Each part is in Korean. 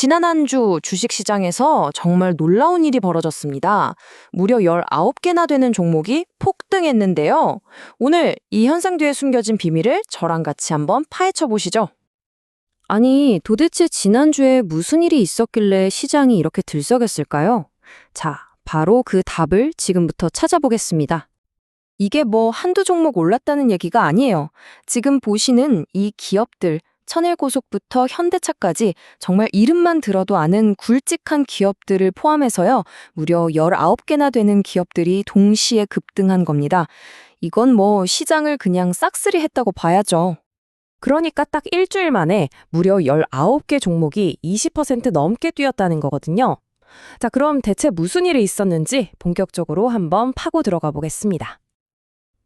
지난 한 주 주식시장에서 정말 놀라운 일이 벌어졌습니다. 무려 19개나 되는 종목이 폭등했는데요. 오늘 이 현상 뒤에 숨겨진 비밀을 저랑 같이 한번 파헤쳐 보시죠. 아니, 도대체 지난주에 무슨 일이 있었길래 시장이 이렇게 들썩였을까요? 자, 바로 그 답을 지금부터 찾아보겠습니다. 이게 뭐 한두 종목 올랐다는 얘기가 아니에요. 지금 보시는 이 기업들, 천일고속부터 현대차까지 정말 이름만 들어도 아는 굵직한 기업들을 포함해서요. 무려 19개나 되는 기업들이 동시에 급등한 겁니다. 이건 뭐 시장을 그냥 싹쓸이 했다고 봐야죠. 그러니까 딱 일주일 만에 무려 19개 종목이 20% 넘게 뛰었다는 거거든요. 자, 그럼 대체 무슨 일이 있었는지 본격적으로 한번 파고 들어가 보겠습니다.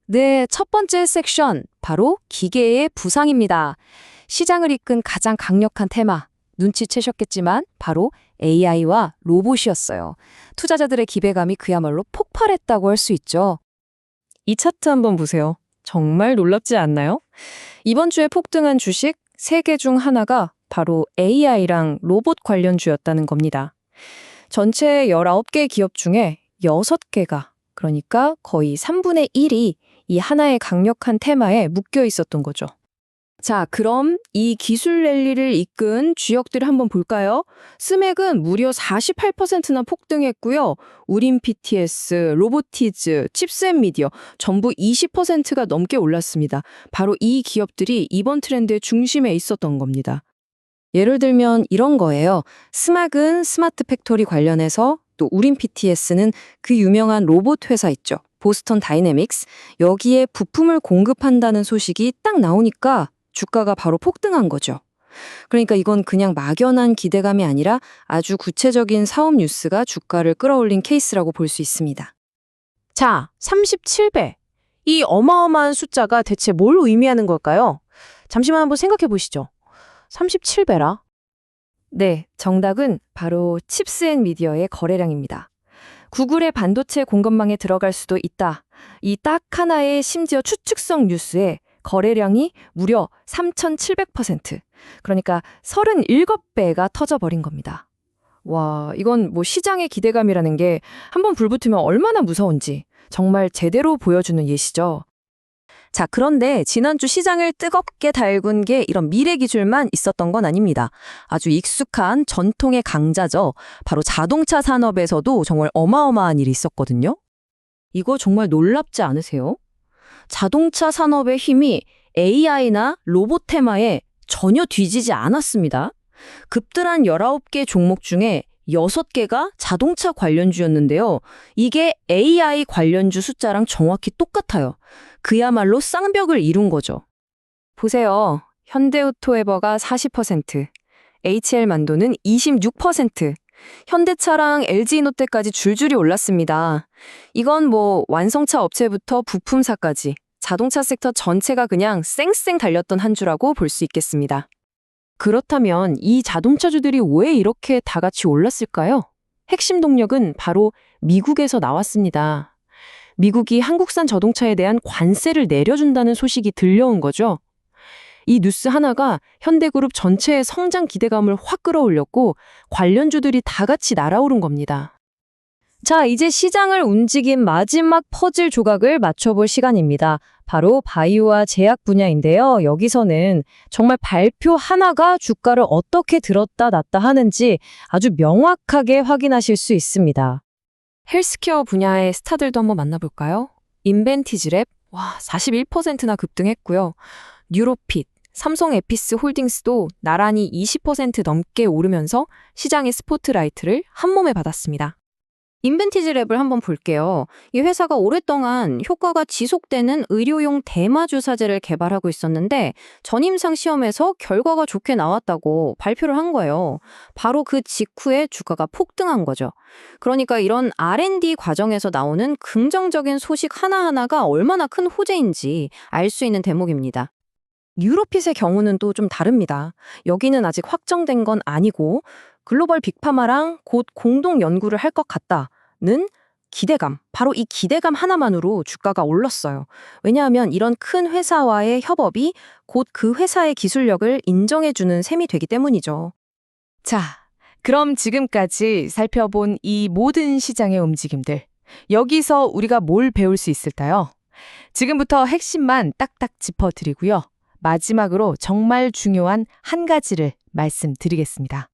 네, 첫 번째 섹션, 바로 기계의 부상입니다. 시장을 이끈 가장 강력한 테마, 눈치채셨겠지만 바로 AI와 로봇이었어요. 투자자들의 기대감이 그야말로 폭발했다고 할 수 있죠. 이 차트 한번 보세요. 정말 놀랍지 않나요? 이번 주에 폭등한 주식 3개 중 하나가 바로 AI랑 로봇 관련주였다는 겁니다. 전체 19개 기업 중에 6개가, 그러니까 거의 3분의 1이 이 하나의 강력한 테마에 묶여 있었던 거죠. 자, 그럼 이 기술 랠리를 이끈 주역들을 한번 볼까요? 스맥은 무려 48%나 폭등했고요. 우린 PTS, 로보티즈, 칩스앤미디어 전부 20%가 넘게 올랐습니다. 바로 이 기업들이 이번 트렌드의 중심에 있었던 겁니다. 예를 들면 이런 거예요. 스막은 스마트 팩토리 관련해서 또 우린 PTS는 그 유명한 로봇 회사 있죠. 보스턴 다이내믹스. 여기에 부품을 공급한다는 소식이 딱 나오니까 주가가 바로 폭등한 거죠. 그러니까 이건 그냥 막연한 기대감이 아니라 아주 구체적인 사업 뉴스가 주가를 끌어올린 케이스라고 볼 수 있습니다. 자, 37배. 이 어마어마한 숫자가 대체 뭘 의미하는 걸까요? 잠시만 한번 생각해 보시죠. 37배라? 네, 정답은 바로 칩스앤미디어의 거래량입니다. 구글의 반도체 공급망에 들어갈 수도 있다. 이 딱 하나의 심지어 추측성 뉴스에 거래량이 무려 3,700%. 그러니까 37배가 터져버린 겁니다. 와, 이건 뭐 시장의 기대감이라는 게 한번 불붙으면 얼마나 무서운지 정말 제대로 보여주는 예시죠. 자, 그런데 지난주 시장을 뜨겁게 달군 게 이런 미래 기술만 있었던 건 아닙니다. 아주 익숙한 전통의 강자죠. 바로 자동차 산업에서도 정말 어마어마한 일이 있었거든요. 이거 정말 놀랍지 않으세요? 자동차 산업의 힘이 AI나 로봇 테마에 전혀 뒤지지 않았습니다. 급등한 19개 종목 중에 6개가 자동차 관련주였는데요. 이게 AI 관련주 숫자랑 정확히 똑같아요. 그야말로 쌍벽을 이룬 거죠. 보세요. 현대오토에버가 40%, HL만도는 26%, 현대차랑 LG노태까지 줄줄이 올랐습니다. 이건 뭐 완성차 업체부터 부품사까지 자동차 섹터 전체가 그냥 쌩쌩 달렸던 한 주라고 볼 수 있겠습니다. 그렇다면 이 자동차주들이 왜 이렇게 다 같이 올랐을까요? 핵심 동력은 바로 미국에서 나왔습니다. 미국이 한국산 자동차에 대한 관세를 내려준다는 소식이 들려온 거죠. 이 뉴스 하나가 현대그룹 전체의 성장 기대감을 확 끌어올렸고 관련주들이 다 같이 날아오른 겁니다. 자, 이제 시장을 움직인 마지막 퍼즐 조각을 맞춰볼 시간입니다. 바로 바이오와 제약 분야인데요. 여기서는 정말 발표 하나가 주가를 어떻게 들었다 놨다 하는지 아주 명확하게 확인하실 수 있습니다. 헬스케어 분야의 스타들도 한번 만나볼까요? 인벤티지랩, 와, 41%나 급등했고요. 뉴로핏, 삼성 에피스 홀딩스도 나란히 20% 넘게 오르면서 시장의 스포트라이트를 한몸에 받았습니다. 인벤티지 랩을 한번 볼게요. 이 회사가 오랫동안 효과가 지속되는 의료용 대마 주사제를 개발하고 있었는데 전임상 시험에서 결과가 좋게 나왔다고 발표를 한 거예요. 바로 그 직후에 주가가 폭등한 거죠. 그러니까 이런 R&D 과정에서 나오는 긍정적인 소식 하나하나가 얼마나 큰 호재인지 알 수 있는 대목입니다. 유로핏의 경우는 또 좀 다릅니다. 여기는 아직 확정된 건 아니고 글로벌 빅파마랑 곧 공동 연구를 할 것 같다는 기대감, 바로 이 기대감 하나만으로 주가가 올랐어요. 왜냐하면 이런 큰 회사와의 협업이 곧 그 회사의 기술력을 인정해주는 셈이 되기 때문이죠. 자, 그럼 지금까지 살펴본 이 모든 시장의 움직임들, 여기서 우리가 뭘 배울 수 있을까요? 지금부터 핵심만 딱딱 짚어드리고요. 마지막으로 정말 중요한 한 가지를 말씀드리겠습니다.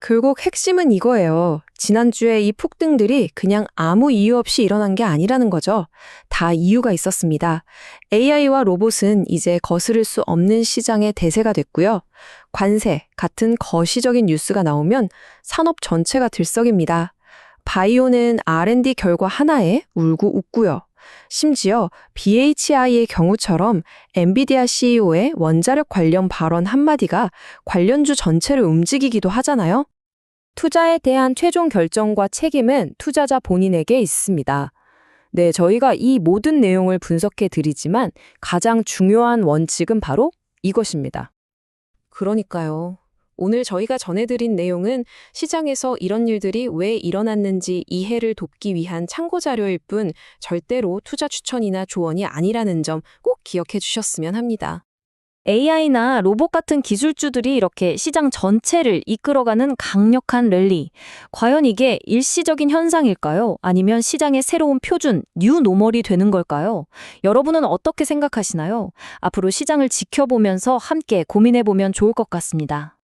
결국 핵심은 이거예요. 지난주에 이 폭등들이 그냥 아무 이유 없이 일어난 게 아니라는 거죠. 다 이유가 있었습니다. AI와 로봇은 이제 거스를 수 없는 시장의 대세가 됐고요. 관세 같은 거시적인 뉴스가 나오면 산업 전체가 들썩입니다. 바이오는 R&D 결과 하나에 울고 웃고요. 심지어 BHI의 경우처럼 엔비디아 CEO의 원자력 관련 발언 한마디가 관련주 전체를 움직이기도 하잖아요. 투자에 대한 최종 결정과 책임은 투자자 본인에게 있습니다. 네, 저희가 이 모든 내용을 분석해 드리지만 가장 중요한 원칙은 바로 이것입니다. 그러니까요. 오늘 저희가 전해드린 내용은 시장에서 이런 일들이 왜 일어났는지 이해를 돕기 위한 참고 자료일 뿐 절대로 투자 추천이나 조언이 아니라는 점 꼭 기억해 주셨으면 합니다. AI나 로봇 같은 기술주들이 이렇게 시장 전체를 이끌어가는 강력한 랠리. 과연 이게 일시적인 현상일까요? 아니면 시장의 새로운 표준, 뉴 노멀이 되는 걸까요? 여러분은 어떻게 생각하시나요? 앞으로 시장을 지켜보면서 함께 고민해보면 좋을 것 같습니다.